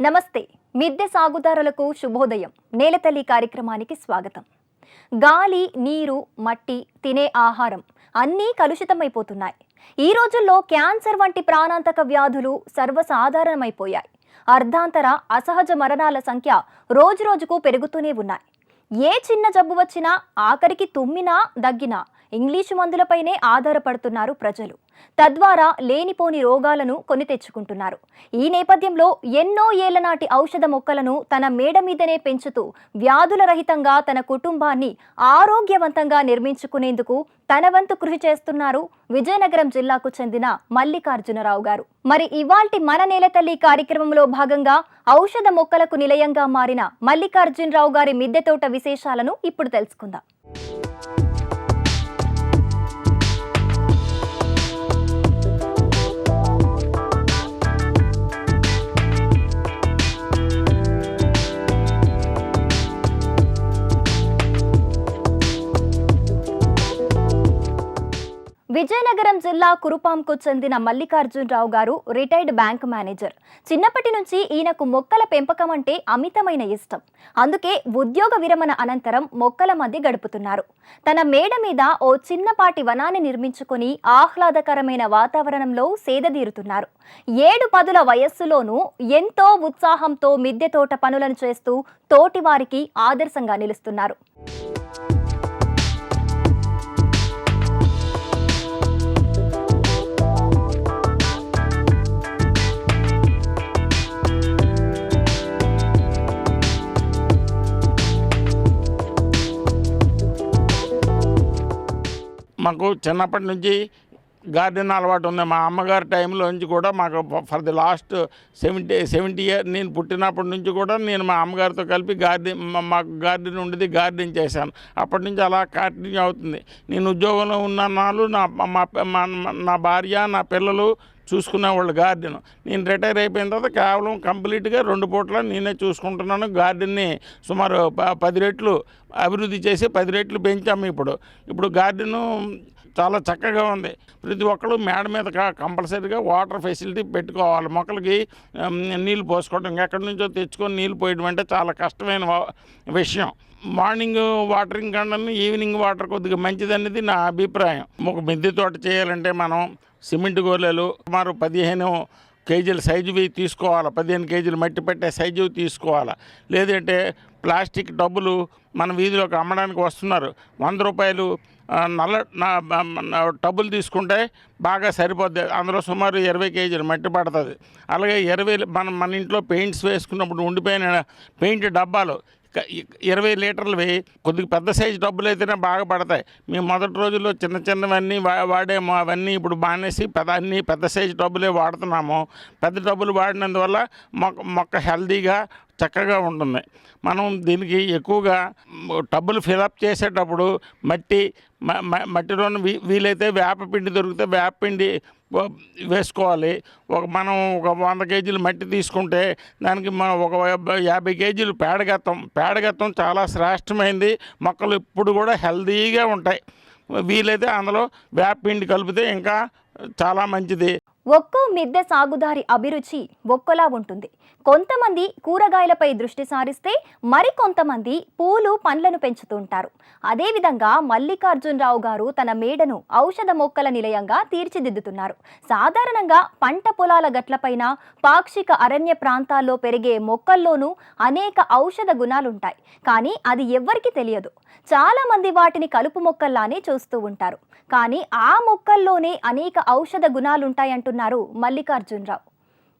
నమస్తే మిద్దె సాగుదారులకు శుభోదయం. నేలతల్లి కార్యక్రమానికి స్వాగతం. గాలి నీరు మట్టి తినే ఆహారం అన్నీ కలుషితమైపోతున్నాయి. ఈ రోజుల్లో క్యాన్సర్ వంటి ప్రాణాంతక వ్యాధులు సర్వసాధారణమైపోయాయి. అర్ధాంతర అసహజ మరణాల సంఖ్య రోజురోజుకు పెరుగుతూనే ఉన్నాయి. ఏ చిన్న జబ్బు వచ్చినా ఆఖరికి తుమ్మినా దగ్గినా ఇంగ్లీషు మందులపైనే ఆధారపడుతున్నారు ప్రజలు. తద్వారా లేనిపోని రోగాలను కొని తెచ్చుకుంటున్నారు. ఈ నేపథ్యంలో ఎన్నో ఏళ్ళ నాటి ఔషధ మొక్కలను తన మేడ మీదనే పెంచుతూ వ్యాధుల రహితంగా తన కుటుంబాన్ని ఆరోగ్యవంతంగా నిర్మించుకునేందుకు తన వంతు కృషి చేస్తున్నారు విజయనగరం జిల్లాకు చెందిన మల్లికార్జునరావు గారు. మరి ఇవాల్టి మన నేలతల్లి కార్యక్రమంలో భాగంగా ఔషధ మొక్కలకు నిలయంగా మారిన మల్లికార్జునరావు గారి మిద్దె తోట విశేషాలను ఇప్పుడు తెలుసుకుందాం. విజయనగరం జిల్లా కురుపాంకు చెందిన మల్లికార్జునరావు గారు రిటైర్డ్ బ్యాంక్ మేనేజర్. చిన్నప్పటి నుంచి ఈయనకు మొక్కల పెంపకం అంటే అమితమైన ఇష్టం. అందుకే ఉద్యోగ విరమణ అనంతరం మొక్కల మధ్య గడుపుతున్నారు. తన మేడ మీద ఓ చిన్నపాటి వనాన్ని నిర్మించుకొని ఆహ్లాదకరమైన వాతావరణంలో సేదదీరుతున్నారు ఏడు పదుల వయస్సులోనూ ఎంతో ఉత్సాహంతో మిద్దె తోట పనులను చేస్తూ తోటివారికి ఆదర్శంగా నిలుస్తున్నారు. మాకు చిన్నప్పటి నుంచి గార్డెన్ అలవాటు ఉంది. మా అమ్మగారి టైంలో నుంచి కూడా మాకు for the last seventy seventy year నేను పుట్టినప్పటి నుంచి కూడా నేను మా అమ్మగారితో కలిపి గార్డెన్ మా- మాకు గార్డెన్ ఉండేది గార్డెన్ చేశాను. అప్పటి నుంచి అలా కంటిన్యూ అవుతుంది. నేను ఉద్యోగంలో ఉన్న నాళ్ళు నా మా మా- నా భార్య నా పిల్లలు చూసుకునేవాళ్ళు గార్డెన్. నేను రిటైర్ అయిపోయిన తర్వాత కేవలం కంప్లీట్గా రెండు పూట్ల నేనే చూసుకుంటున్నాను. గార్డెన్ని సుమారు ప- పది రెట్లు అభివృద్ధి చేసి పది రెట్లు పెంచాము ఇప్పుడు. ఇప్పుడు గార్డెను చాలా చక్కగా ఉంది. ప్రతి ఒక్కరు మేడ మీద కంపల్సరీగా వాటర్ ఫెసిలిటీ పెట్టుకోవాలి. మొక్కలకి నీళ్ళు పోసుకోవడం ఎక్కడి నుంచో తెచ్చుకొని నీళ్ళు పోయడం అంటే చాలా కష్టమైన విషయం. మార్నింగ్ వాటరింగ్ కన్నా ఈవినింగ్ వాటర్ కొద్దిగా మంచిదనేది నా అభిప్రాయం. ఒక మిద్దె తోట చేయాలంటే మనం సిమెంట్ గోర్లలు సుమారు పదిహేను కేజీల సైజువి తీసుకోవాలి. పదిహేను కేజీలు మట్టి పెట్టే సైజువి తీసుకోవాలి. లేదంటే ప్లాస్టిక్ డబ్బులు మన వీధిలోకి అమ్మడానికి వస్తున్నారు. వంద రూపాయలు నల్ల టబ్బులు తీసుకుంటే బాగా సరిపోద్ది. అందులో సుమారు ఇరవై కేజీలు మట్టి పడుతుంది. అలాగే ఇరవై మన మన ఇంట్లో పెయింట్స్ వేసుకున్నప్పుడు ఉండిపోయిన పెయింట్ డబ్బాలు ఇరవై లీటర్లవి కొద్దిగా పెద్ద సైజు డబ్బులు అయితేనే బాగా పడతాయి. మేము మొదటి రోజుల్లో చిన్న చిన్నవన్నీ వా వాడేమో అవన్నీ ఇప్పుడు మానేసి పెద్ద అన్నీ పెద్ద సైజు డబ్బులే వాడుతున్నాము. పెద్ద డబ్బులు వాడినందువల్ల మొక్క మొక్క హెల్దీగా చక్కగా ఉంటుంది. మనం దీనికి ఎక్కువగా టబ్బులు ఫిలప్ చేసేటప్పుడు మట్టి మ- మ- మట్టిలోని వీలైతే వేపపిండి దొరికితే వేపపిండి వేసుకోవాలి. ఒక మనం ఒక వంద కేజీలు మట్టి తీసుకుంటే దానికి మనం ఒక యాభై- యాభై కేజీలు పేడగత్తం. పేడగత్తం చాలా శ్రేష్టమైంది. మొక్కలు ఇప్పుడు కూడా హెల్దీగా ఉంటాయి. వీలైతే అందులో వేపపిండి కలిపితే ఇంకా చాలా మంచిది. ఒక్కో మిద్దె సాగుదారి అభిరుచి ఒక్కోలా ఉంటుంది. కొంతమంది కూరగాయలపై దృష్టి సారిస్తే మరికొంతమంది పూలు పండ్లను పెంచుతుంటారు. అదేవిధంగా మల్లికార్జునరావు గారు తన మేడను ఔషధ మొక్కల నిలయంగా తీర్చిదిద్దుతున్నారు. సాధారణంగా పంట పొలాల గట్లపైన పాక్షిక అరణ్య ప్రాంతాల్లో పెరిగే మొక్కల్లోనూ అనేక ఔషధ గుణాలుంటాయి. కానీ అది ఎవ్వరికీ తెలియదు. చాలామంది వాటిని కలుపు మొక్కల్లానే చూస్తూ ఉంటారు. కానీ ఆ మొక్కల్లోనే అనేక ఔషధ గుణాలుంటాయంటున్నారు మల్లికార్జునరావు.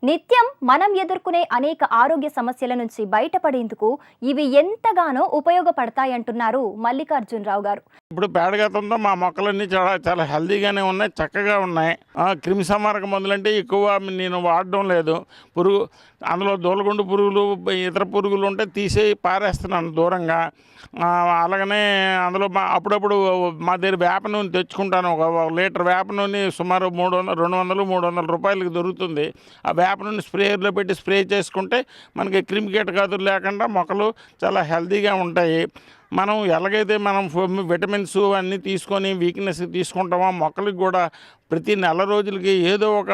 నిత్యం మనం ఎదుర్కొనే అనేక ఆరోగ్య సమస్యల నుంచి బయటపడేందుకు ఇవి ఎంతగానో ఉపయోగపడతాయంటున్నారు మల్లికార్జునరావు గారు. ఇప్పుడు పేడగతంతో మా మొక్కలన్నీ చాలా చాలా హెల్దీగానే ఉన్నాయి చక్కగా ఉన్నాయి. ఆ, క్రిమి సంహారక మందులంటే ఎక్కువ నేను వాడడం లేదు. పురుగు అందులో దూలగుండు పురుగులు ఇతర పురుగులు ఉంటే తీసి పారేస్తున్నాను దూరంగా. అలాగనే అందులో మా అప్పుడప్పుడు మా దగ్గర వేప నూనె తెచ్చుకుంటాను. ఒక లీటర్ వేప నూనె సుమారు మూడు వందలు రెండు వందలు మూడు వందల రూపాయలకి దొరుకుతుంది. ఆ వేప నూనె స్ప్రేయర్లో పెట్టి స్ప్రే చేసుకుంటే మనకి క్రిమి కీటకాదులు లేకుండా మొక్కలు చాలా హెల్దీగా ఉంటాయి. మనం ఎలాగైతే మనం విటమిన్స్ అన్నీ తీసుకొని వీక్నెస్ తీసుకుంటామో మొక్కలకి కూడా ప్రతి నెల రోజులకి ఏదో ఒక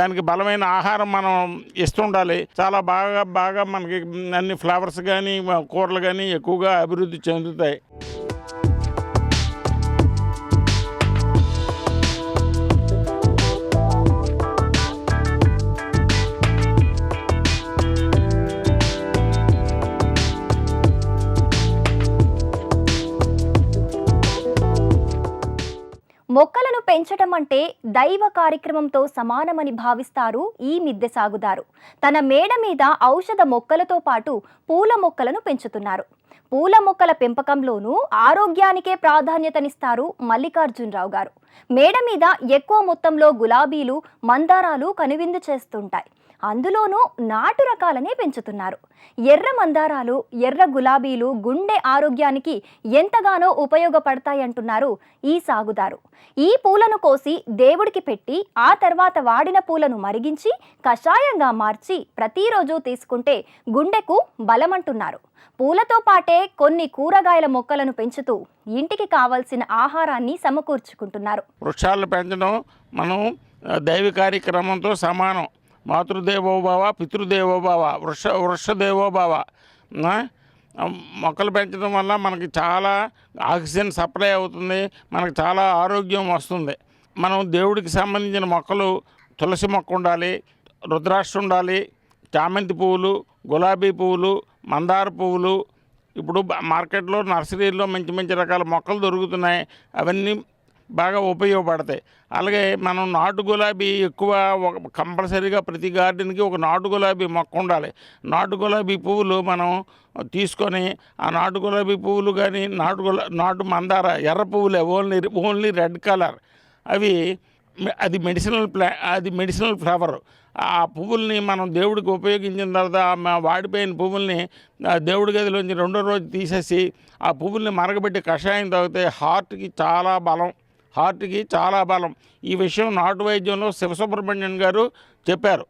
దానికి బలమైన ఆహారం మనం ఇస్తుండాలి. చాలా బాగా బాగా మనకి అన్ని ఫ్లవర్స్ కానీ కూరలు కానీ ఎక్కువగా అభివృద్ధి చెందుతాయి. మొక్కలను పెంచటం అంటే దైవ కార్యక్రమంతో సమానమని భావిస్తారు ఈ మిద్దె సాగుదారు. తన మేడ మీద ఔషధ మొక్కలతో పాటు పూల మొక్కలను పెంచుతున్నారు. పూల మొక్కల పెంపకంలోనూ ఆరోగ్యానికే ప్రాధాన్యతనిస్తారు మల్లికార్జునరావు గారు. మేడ మీద ఎక్కువ మొత్తంలో గులాబీలు మందారాలు కనువిందు చేస్తుంటాయి. అందులోనూ నాటు రకాలనే పెంచుతున్నారు. ఎర్ర మందారాలు ఎర్ర గులాబీలు గుండె ఆరోగ్యానికి ఎంతగానో ఉపయోగపడతాయంటున్నారు ఈ సాగుదారు. ఈ పూలను కోసి దేవుడికి పెట్టి ఆ తర్వాత వాడిన పూలను మరిగించి కషాయంగా మార్చి ప్రతిరోజు తీసుకుంటే గుండెకు బలమంటున్నారు. పూలతో పాటే కొన్ని కూరగాయల మొక్కలను పెంచుతూ ఇంటికి కావలసిన ఆహారాన్ని సమకూర్చుకుంటున్నారు. వృక్షాలు పెంచడం మనం దైవ కార్యక్రమంతో సమానం. మాతృదేవోభావ పితృదేవోభావ వృష వృషదేవోభావ మొక్కలు పెంచడం వల్ల మనకి చాలా ఆక్సిజన్ సప్లై అవుతుంది మనకు చాలా ఆరోగ్యం వస్తుంది. మనం దేవుడికి సంబంధించిన మొక్కలు తులసి మొక్క ఉండాలి రుద్రాక్ష ఉండాలి చామంతి పువ్వులు గులాబీ పువ్వులు మందార పువ్వులు. ఇప్పుడు మార్కెట్లో నర్సరీల్లో మంచి మంచి రకాల మొక్కలు దొరుకుతున్నాయి. అవన్నీ బాగా ఉపయోగపడతాయి. అలాగే మనం నాటు గులాబీ ఎక్కువ ఒక కంపల్సరీగా ప్రతి గార్డెన్కి ఒక నాటు గులాబీ మొక్క ఉండాలి. నాటు గులాబీ పువ్వులు మనం తీసుకొని ఆ నాటు గులాబీ పువ్వులు కానీ నాటు గులా నాటు మందార ఎర్ర పువ్వులే ఓన్లీ ఓన్లీ రెడ్ కలర్. అవి అది మెడిసినల్ ప్లా అది మెడిసినల్ ఫ్లవర్. ఆ పువ్వుల్ని మనం దేవుడికి ఉపయోగించిన తర్వాత వాడిపోయిన పువ్వుల్ని దేవుడి గదిలోంచి రెండో రోజు తీసేసి ఆ పువ్వుల్ని మరగబెట్టి కషాయం తాగితే హార్ట్కి చాలా బలం. హార్ట్కి చాలా బలం. ఈ విషయం నాటు వైద్యంలో శివసుబ్రహ్మణ్యం గారు చెప్పారు.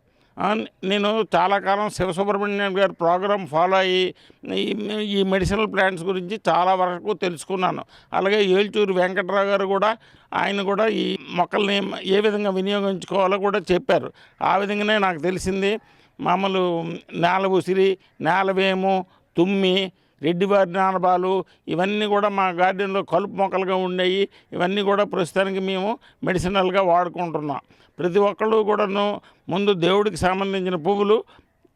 నేను చాలా కాలం శివసుబ్రహ్మణ్యం గారి ప్రోగ్రాం ఫాలో అయ్యి ఈ- ఈ మెడిసినల్ ప్లాంట్స్ గురించి చాలా వరకు తెలుసుకున్నాను. అలాగే ఏల్చూరు వెంకట్రావు గారు కూడా ఆయన కూడా ఈ మొక్కల్ని ఏ విధంగా వినియోగించుకోవాలో కూడా చెప్పారు. ఆ విధంగానే నాకు తెలిసింది మామూలు నేల ఉసిరి నేలవేము తుమ్మి రెడ్డివారి నానబాలు ఇవన్నీ కూడా మా గార్డెన్లో కలుపు మొక్కలుగా ఉండేవి ఇవన్నీ కూడా ప్రస్తుతానికి మేము మెడిసినల్గా వాడుకుంటున్నాం. ప్రతి ఒక్కళ్ళు కూడాను ముందు దేవుడికి సంబంధించిన పువ్వులు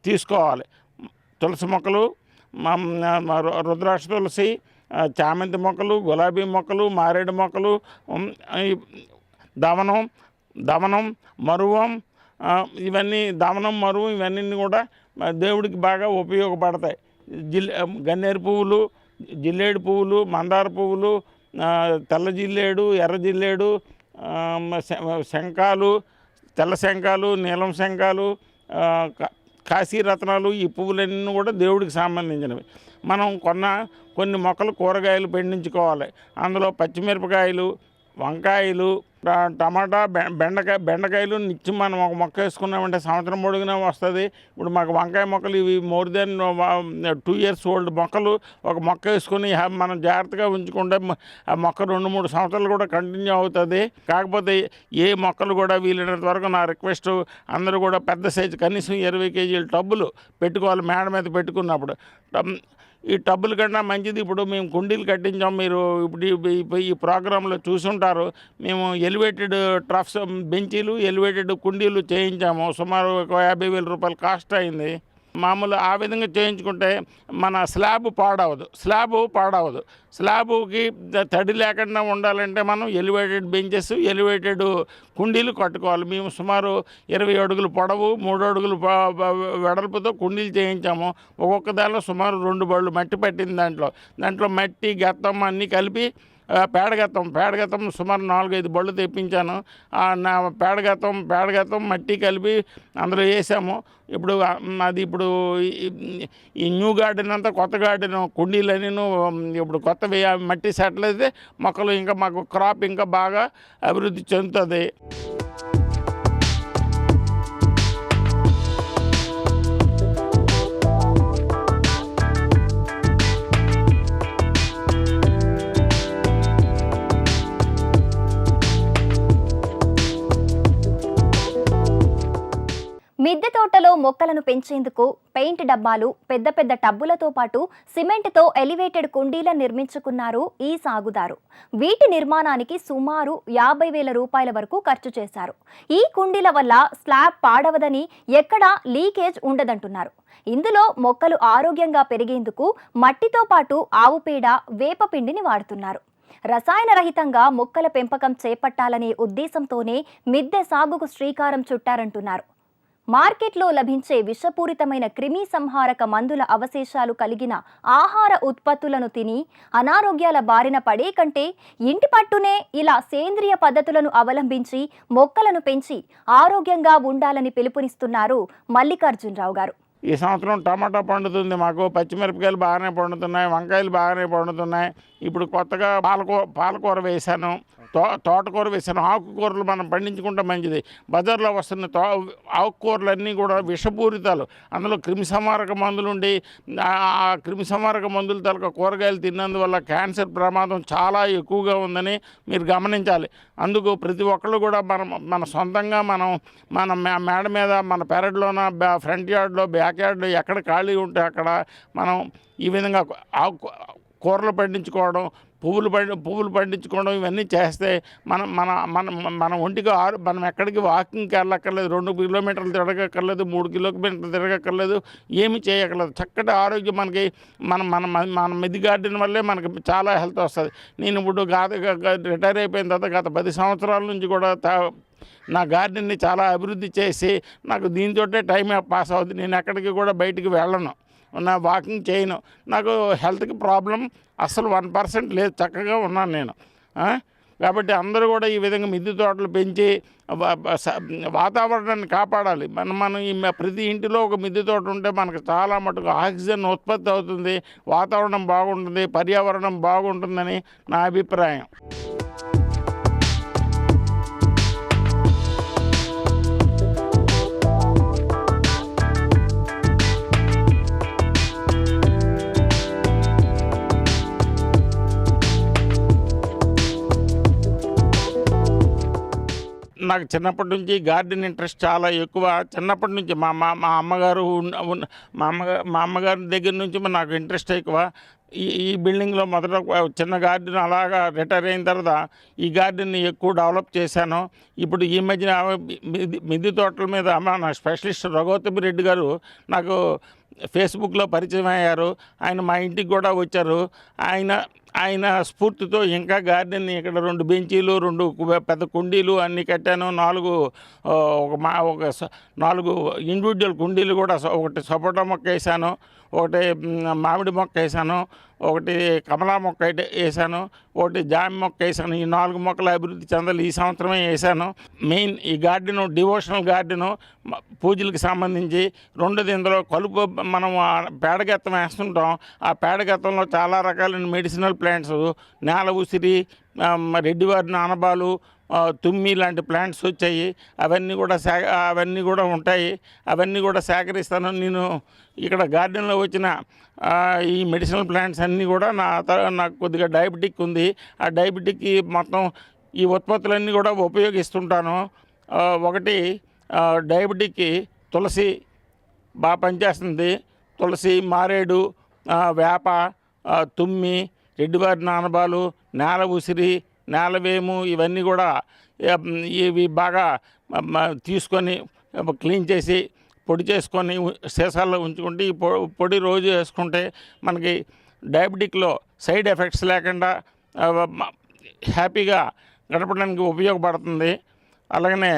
తీసుకోవాలి. తులసి మొక్కలు మా రు- రుద్రాక్ష తులసి చామంతి మొక్కలు గులాబీ మొక్కలు మారేడు మొక్కలు దవనం దవనం మరువం ఇవన్నీ దవనం మరువం ఇవన్నీ కూడా దేవుడికి బాగా ఉపయోగపడతాయి. జిల్ గన్నేరు పువ్వులు జిల్లేడు పువ్వులు మందార పువ్వులు తెల్ల జిల్లేడు ఎర్ర జిల్లేడు శంఖాలు తెల్ల శంఖాలు నీలం శంఖాలు కా- కాశీ రత్నాలు ఈ పువ్వులన్నీ కూడా దేవుడికి సంబంధించినవి. మనం కొన్న కొన్ని మొక్కలు కూరగాయలు పండించుకోవాలి. అందులో పచ్చిమిరపకాయలు వంకాయలు టమాటా బెండకాయ బెండకాయలు నిత్యం మనం ఒక మొక్క వేసుకున్నామంటే సంవత్సరం పొడుగునా వస్తుంది. ఇప్పుడు మాకు వంకాయ మొక్కలు ఇవి more than two years old మొక్కలు ఒక మొక్క వేసుకొని మనం జాగ్రత్తగా ఉంచుకుంటే ఆ మొక్క రెండు మూడు సంవత్సరాలు కూడా కంటిన్యూ అవుతుంది. కాకపోతే ఏ మొక్కలు కూడా వీలైనంత వరకు నా రిక్వెస్ట్ అందరూ కూడా పెద్ద సైజు కనీసం ఇరవై కేజీల టబ్బులు పెట్టుకోవాలి మేడ మీద పెట్టుకున్నప్పుడు. ఈ టబ్బుల కన్నా మంచిది. ఇప్పుడు మేము కుండీలు కట్టించాం. మీరు ఇప్పుడు ఈ- ఈ ప్రోగ్రాంలో చూసుంటారు. మేము ఎలివేటెడ్ ట్రఫ్స్ బెంచీలు ఎలివేటెడ్ కుండీలు చేయించాము. సుమారు ఒక యాభై వేల రూపాయలు కాస్ట్ అయింది. మామూలు ఆ విధంగా చేయించుకుంటే మన స్లాబ్ పాడవదు స్లాబ్ పాడవదు. స్లాబుకి తడి లేకుండా ఉండాలంటే మనం ఎలివేటెడ్ బెంచెస్ ఎలివేటెడ్ కుండీలు కట్టుకోవాలి. మేము సుమారు ఇరవై అడుగులు పొడవు మూడు అడుగులు వెడల్పుతో కుండీలు చేయించాము. ఒక్కొక్క దానిలో సుమారు రెండు బళ్ళు మట్టి పట్టింది దాంట్లో. దాంట్లో మట్టి గత్తం అన్నీ కలిపి పేడగతం పేడగతం సుమారు నాలుగైదు బళ్ళు తెప్పించాను. నా పేడగతం పేడగతం మట్టి కలిపి అందులో వేసాము. ఇప్పుడు అది ఇప్పుడు ఈ- న్యూ గార్డెన్ అంతా కొత్త గార్డెన్ కుండీలని ఇప్పుడు కొత్త మట్టి సెటిల్ అయితే మొక్కలు ఇంకా మాకు క్రాప్ ఇంకా బాగా అభివృద్ధి చెందుతుంది. మిద్దె తోటలో మొక్కలను పెంచేందుకు పెయింట్ డబ్బాలు పెద్ద పెద్ద టబ్బులతో పాటు సిమెంట్తో ఎలివేటెడ్ కుండీల నిర్మించుకున్నారు ఈ సాగుదారు. వీటి నిర్మాణానికి సుమారు యాభై వేల రూపాయల వరకు ఖర్చు చేశారు. ఈ కుండీల వల్ల స్లాబ్ పాడవదని ఎక్కడా లీకేజ్ ఉండదంటున్నారు. ఇందులో మొక్కలు ఆరోగ్యంగా పెరిగేందుకు మట్టితో పాటు ఆవు పేడ వేపపిండిని వాడుతున్నారు. రసాయన రహితంగా మొక్కల పెంపకం చేపట్టాలనే ఉద్దేశంతోనే మిద్దె సాగుకు శ్రీకారం చుట్టారంటున్నారు. మార్కెట్లో లభించే విషపూరితమైన క్రిమి సంహారక మందుల అవశేషాలు కలిగిన ఆహార ఉత్పత్తులను తిని అనారోగ్యాల బారిన పడే కంటే ఇంటి పట్టునే ఇలా సేంద్రియ పద్ధతులను అవలంబించి మొక్కలను పెంచి ఆరోగ్యంగా ఉండాలని పిలుపునిస్తున్నారు మల్లికార్జునరావు గారు. ఈ సంవత్సరం టమాటా పండుతుంది. మాకు పచ్చిమిరపకాయలు బాగానే పండుతున్నాయి వంకాయలు బాగానే పండుతున్నాయి. ఇప్పుడు కొత్తగా పాలకూర పాలకూర వేశాను. తో తోటకూర వేశాను. ఆకుకూరలు మనం పండించుకుంటే మంచిది. బజార్లో వస్తున్న తో ఆకుకూరలన్నీ కూడా విషపూరితాలు. అందులో క్రిమిసంహారక మందులు ఉండి ఆ క్రిమిసంహారక మందులు తలక కూరగాయలు తిన్నందువల్ల క్యాన్సర్ ప్రమాదం చాలా ఎక్కువగా ఉందని మీరు గమనించాలి. అందుకు ప్రతి ఒక్కళ్ళు కూడా మనం మన సొంతంగా మనం మన మే- మేడ మీద మన పెరట్లోన బ్యా- ఫ్రంట్ యార్డ్లో బ్యా బ్యాక్ యార్డ్లో ఎక్కడ ఖాళీ ఉంటే అక్కడ మనం ఈ విధంగా ఆకు కూరలు పండించుకోవడం పువ్వులు పండి పువ్వులు పండించుకోవడం ఇవన్నీ చేస్తే మనం మన మన మన ఒంటికి ఆరు మనం ఎక్కడికి వాకింగ్కి వెళ్ళక్కర్లేదు రెండు కిలోమీటర్లు తిరగక్కర్లేదు మూడు కిలోమీటర్లు తిరగక్కర్లేదు ఏమి చేయక్కర్లేదు. చక్కటి ఆరోగ్యం మనకి మన మన మన- మన మిది గార్డెన్ వల్లే మనకి చాలా హెల్త్ వస్తుంది. నేను ఇప్పుడు గాత రిటైర్ అయిపోయిన తర్వాత గత పది సంవత్సరాల నుంచి కూడా నా గార్డెన్ని చాలా అభివృద్ధి చేసి నాకు దీంతోటే టైం పాస్ అవుతుంది నేను ఎక్కడికి కూడా బయటికి వెళ్ళను. నా వాకింగ్ చేయను. నాకు హెల్త్కి ప్రాబ్లం అసలు వన్ పర్సెంట్ లేదు. చక్కగా ఉన్నాను నేను. కాబట్టి అందరూ కూడా ఈ విధంగా మిద్దె తోటలు పెంచి వాతావరణాన్ని కాపాడాలి. మనం మనం ఈ ప్రతి ఇంటిలో ఒక మిద్దె తోట ఉంటే మనకు చాలా మటుకు ఆక్సిజన్ ఉత్పత్తి అవుతుంది. వాతావరణం బాగుంటుంది. పర్యావరణం బాగుంటుందని నా అభిప్రాయం. నాకు చిన్నప్పటి నుంచి గార్డెన్ ఇంట్రెస్ట్ చాలా ఎక్కువ. చిన్నప్పటి నుంచి మా మా మా అమ్మగారు ఉన్న- మా అమ్మగారు మా అమ్మగారి దగ్గర నుంచి నాకు ఇంట్రెస్ట్ ఎక్కువ. ఈ ఈ బిల్డింగ్లో మొదట చిన్న గార్డెన్ అలాగా రిటైర్ అయిన తర్వాత ఈ గార్డెన్ని ఎక్కువ డెవలప్ చేశాను. ఇప్పుడు ఈ మధ్యన మిద్ది తోటల మీద మన స్పెషలిస్ట్ రఘోత్తమి రెడ్డి గారు నాకు ఫేస్బుక్లో పరిచయం అయ్యారు. ఆయన మా ఇంటికి కూడా వచ్చారు. ఆయన ఆయన స్ఫూర్తితో ఇంకా గార్డెన్ ఇక్కడ రెండు బెంచీలు రెండు పెద్ద కుండీలు అన్నీ కట్టాను. నాలుగు ఒక మా ఒక నాలుగు ఇండివిజువల్ కుండీలు కూడా ఒకటి సపోటా మొక్క వేసాను. ఒకటి మామిడి మొక్క వేసాను ఒకటి కమలా మొక్క అయితే- వేసాను ఒకటి జామి మొక్క వేసాను ఈ నాలుగు మొక్కలు అభివృద్ధి చెందాలి ఈ సంవత్సరమే వేసాను. మెయిన్ ఈ గార్డెను డివోషనల్ గార్డెను పూజలకు సంబంధించి రెండోది ఇందులో కలుపు మనం పేడగెత్తం వేస్తుంటాం. ఆ పేడగెత్తంలో చాలా రకాలైన మెడిసినల్ ప్లాంట్స్ నేల ఉసిరి రెడ్డివారి నానబాలు తుమ్మి లాంటి ప్లాంట్స్ వచ్చాయి. అవన్నీ కూడా సేక అవన్నీ కూడా ఉంటాయి. అవన్నీ కూడా సేకరిస్తాను. నేను ఇక్కడ గార్డెన్లో వచ్చిన ఈ మెడిసినల్ ప్లాంట్స్ అన్నీ కూడా నా త- నాకు కొద్దిగా డయాబెటిక్ ఉంది. ఆ డయాబెటిక్కి మొత్తం ఈ ఉత్పత్తులన్నీ కూడా ఉపయోగిస్తుంటాను. ఒకటి డయాబెటిక్కి తులసి బాగా పనిచేస్తుంది. తులసి మారేడు వేప తుమ్మి రెడ్డివారి నానబాలు నేల ఉసిరి నేలవేము ఇవన్నీ కూడా ఇవి బాగా తీసుకొని క్లీన్ చేసి పొడి చేసుకొని సీసాల్లో ఉంచుకుంటే ఈ పొ- పొడి రోజు వేసుకుంటే మనకి డయాబెటిక్లో సైడ్ ఎఫెక్ట్స్ లేకుండా హ్యాపీగా గడపడానికి ఉపయోగపడుతుంది. అలాగనే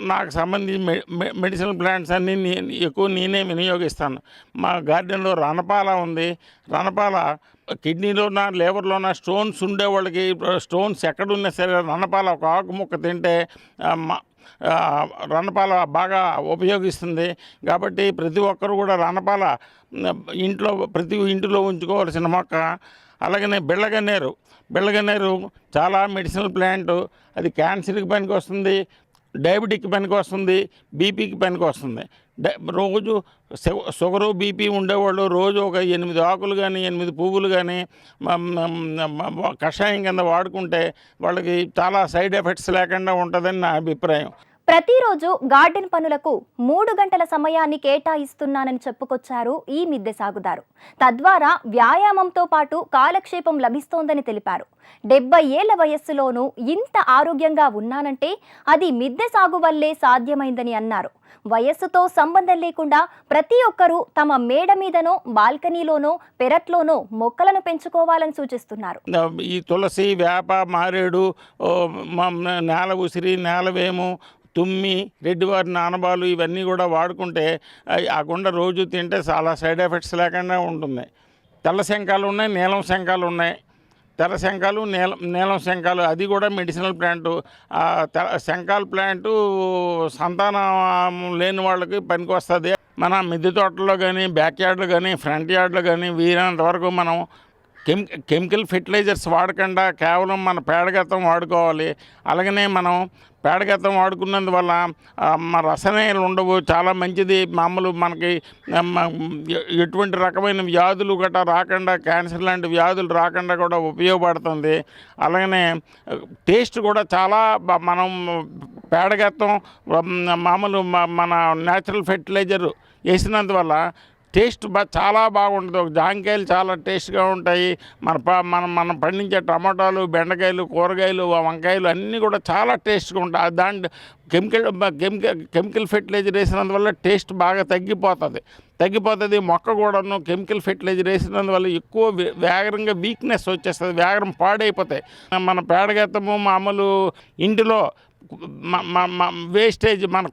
నాకు సంబంధించి మె- ప్లాంట్స్ అన్నీ నేను ఎక్కువ నేనే వినియోగిస్తాను. మా గార్డెన్లో రణపాల ఉంది. రణపాల కిడ్నీలోన లేవర్లోన స్టోన్స్ ఉండే వాళ్ళకి స్టోన్స్ ఎక్కడున్నా సరే రణపాల ఒక ఆకు ముక్క తింటే మ- రణపాల బాగా ఉపయోగిస్తుంది. కాబట్టి ప్రతి ఒక్కరు కూడా రణపాల ఇంట్లో ప్రతి ఇంటిలో ఉంచుకోవాల్సిన మొక్క. అలాగనే బిళ్ళగన్నేరు బిళ్ళగన్నేరు చాలా మెడిసినల్ ప్లాంట్. అది క్యాన్సర్కి పనికి వస్తుంది డయాబెటిక్ పనికి వస్తుంది బీపీకి పనికి వస్తుంది. డ- రోజు షుగరు బీపీ ఉండేవాళ్ళు రోజు ఒక ఎనిమిది ఆకులు కానీ ఎనిమిది పువ్వులు కానీ కషాయం కింద వాడుకుంటే వాళ్ళకి చాలా సైడ్ ఎఫెక్ట్స్ లేకుండా ఉంటుందని నా అభిప్రాయం. ప్రతిరోజు గార్డెన్ పనులకు మూడు గంటల సమయాన్ని కేటాయిస్తున్నానని చెప్పుకొచ్చారు ఈ మిద్దె సాగుదారు. తద్వారా వ్యాయామంతో పాటు కాలక్షేపం లభిస్తోందని తెలిపారు. డెబ్బై ఏళ్ళ వయస్సులోనూ ఇంత ఆరోగ్యంగా ఉన్నానంటే అది మిద్దె సాగు వల్లే సాధ్యమైందని అన్నారు. వయస్సుతో సంబంధం లేకుండా ప్రతి ఒక్కరూ తమ మేడ మీదనో బాల్కనీలోనో పెరట్లోనో మొక్కలను పెంచుకోవాలని సూచిస్తున్నారు. ఈ తులసి వేప మారేడు నేల ఉసిరి నేలవేము తుమ్మి రెడ్డివారి నానబాలు ఇవన్నీ కూడా వాడుకుంటే ఆ గుండ రోజు తింటే చాలా సైడ్ ఎఫెక్ట్స్ లేకుండా ఉంటుంది. తెల్ల శంఖాలు ఉన్నాయి నీలం శంఖాలు ఉన్నాయి. తెల్ల శంఖాలు నీలం నీలం శంఖాలు అది కూడా మెడిసినల్ ప్లాంట్. శంఖాల ప్లాంట్ సంతానం లేని వాళ్ళకి పనికి వస్తుంది మన మిద్దె తోటలో కానీ బ్యాక్ యార్డ్లో కానీ ఫ్రంట్ యార్డ్లో కానీ వీలైనంత వరకు మనం కెమి కెమికల్ ఫెర్టిలైజర్స్ వాడకుండా కేవలం మన పేడగతం వాడుకోవాలి. అలాగనే మనం పేడగతం వాడుకున్నందువల్ల ఆ, ఉండవు. చాలా మంచిది. మామూలు మనకి ఎటువంటి రకమైన వ్యాధులు గట్రా రాకుండా క్యాన్సర్ లాంటి వ్యాధులు రాకుండా కూడా ఉపయోగపడుతుంది. అలాగనే టేస్ట్ కూడా చాలా మనం పేడగత్తం మామూలు మన న్యాచురల్ ఫెర్టిలైజర్ వేసినందువల్ల టేస్ట్ చాలా బాగుంటుంది. ఒక జాంకాయలు చాలా టేస్ట్గా ఉంటాయి. మన ప మనం మనం పండించే టమాటాలు బెండకాయలు కూరగాయలు వంకాయలు అన్నీ కూడా చాలా టేస్ట్గా ఉంటాయి. దాంట్లో కెమికల్ కెమికల్ కెమికల్ ఫెర్టిలైజర్ వేసినందువల్ల టేస్ట్ బాగా తగ్గిపోతుంది. తగ్గిపోతుంది మొక్క కూడాను కెమికల్ ఫెర్టిలైజర్ వేసినందువల్ల ఎక్కువ వే- వేగంగా వీక్నెస్ వచ్చేస్తుంది. వేగరం పాడైపోతాయి. మన పేడగెత్తము మామూలు ఇంటిలో వేస్టేజ్ మన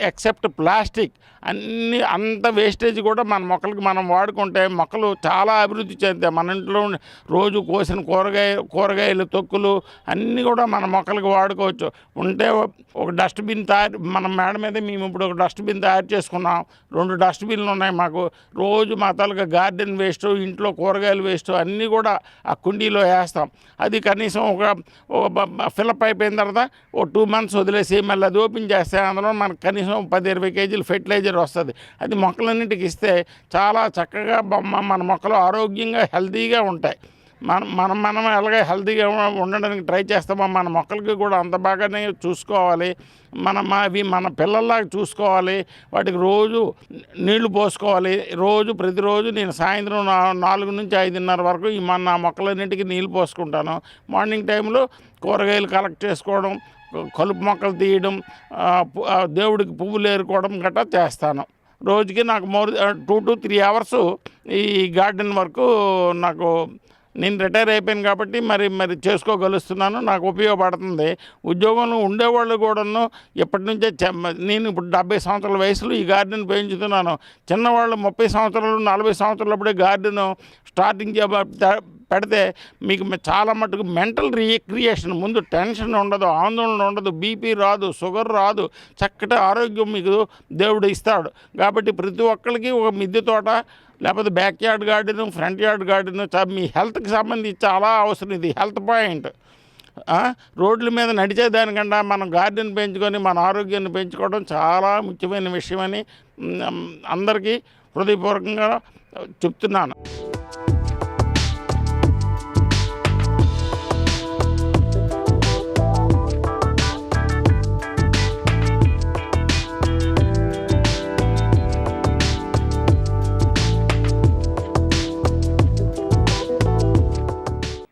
ఎక్సెప్ట్ ప్లాస్టిక్ అన్ని అంత వేస్టేజ్ కూడా మన మొక్కలకి మనం వాడుకుంటే మొక్కలు చాలా అభివృద్ధి చెందుతాయి. మన ఇంట్లో రోజు కోసిన కూరగాయ కూరగాయలు తొక్కులు అన్నీ కూడా మన మొక్కలకి వాడుకోవచ్చు. ఉంటే ఒక డస్ట్బిన్ తయారు మన మేడ మీద మేము ఇప్పుడు ఒక డస్ట్బిన్ తయారు చేసుకున్నాం. రెండు డస్ట్బిన్లు ఉన్నాయి మాకు. రోజు మా తాలూకా గార్డెన్ వేస్ట్ ఇంట్లో కూరగాయలు వేస్ట్ అన్నీ కూడా ఆ కుండీలో వేస్తాం. అది కనీసం ఒక ఒక ఫిలప్ అయిపోయిన తర్వాత ఓ టూ మంత్స్ వదిలేసి మళ్ళీ అది ఓపెన్ చేస్తే అందులో మనకు కనీసం పది ఇరవై కేజీలు ఫెర్టిలైజర్ వస్తుంది. అది మొక్కలన్నింటికి ఇస్తే చాలా చక్కగా బొమ్మ- మన మొక్కలు ఆరోగ్యంగా హెల్తీగా ఉంటాయి. మనం మనం మనం ఎలాగే హెల్తీగా ఉండడానికి ట్రై చేస్తామో మన మొక్కలకి కూడా అంత బాగానే చూసుకోవాలి. మన అవి మన పిల్లల్లాగా చూసుకోవాలి. వాటికి రోజు నీళ్ళు పోసుకోవాలి. రోజు ప్రతిరోజు నేను సాయంత్రం నా- నాలుగు నుంచి ఐదున్నర వరకు ఈ మన నా మొక్కలన్నింటికి నీళ్ళు పోసుకుంటాను. మార్నింగ్ టైంలో కూరగాయలు కలెక్ట్ చేసుకోవడం కలుపు మొక్కలు తీయడం దేవుడికి పువ్వులు ఏరుకోవడం గట్రా చేస్తాను. రోజుకి నాకు more two to three hours ఈ గార్డెన్ వరకు నాకు నేను రిటైర్ అయిపోయాను కాబట్టి మరి మరి చేసుకోగలుస్తున్నాను నాకు ఉపయోగపడుతుంది. ఉద్యోగంలో ఉండేవాళ్ళు కూడాను ఎప్పటి నుంచే నేను ఇప్పుడు డెబ్బై సంవత్సరాల వయసులో ఈ గార్డెన్ పెంచుతున్నాను. చిన్నవాళ్ళు ముప్పై సంవత్సరాలు నలభై సంవత్సరాలప్పుడే గార్డెన్ స్టార్టింగ్ పెడితే మీకు చాలా మటుకు మెంటల్ రీక్రియేషన్ ముందు టెన్షన్ ఉండదు ఆందోళన ఉండదు బీపీ రాదు షుగర్ రాదు చక్కటి ఆరోగ్యం మీకు దేవుడు ఇస్తాడు. కాబట్టి ప్రతి ఒక్కరికి ఒక మిద్దె తోట లేకపోతే back yard garden front yard garden మీ హెల్త్కి సంబంధించి చాలా అవసరం ఇది హెల్త్ పాయింట్. రోడ్ల మీద నడిచేదానికన్నా మనం గార్డెన్ పెంచుకొని మన ఆరోగ్యాన్ని పెంచుకోవడం చాలా ముఖ్యమైన విషయమని అందరికీ హృదయపూర్వకంగా చెప్తున్నాను.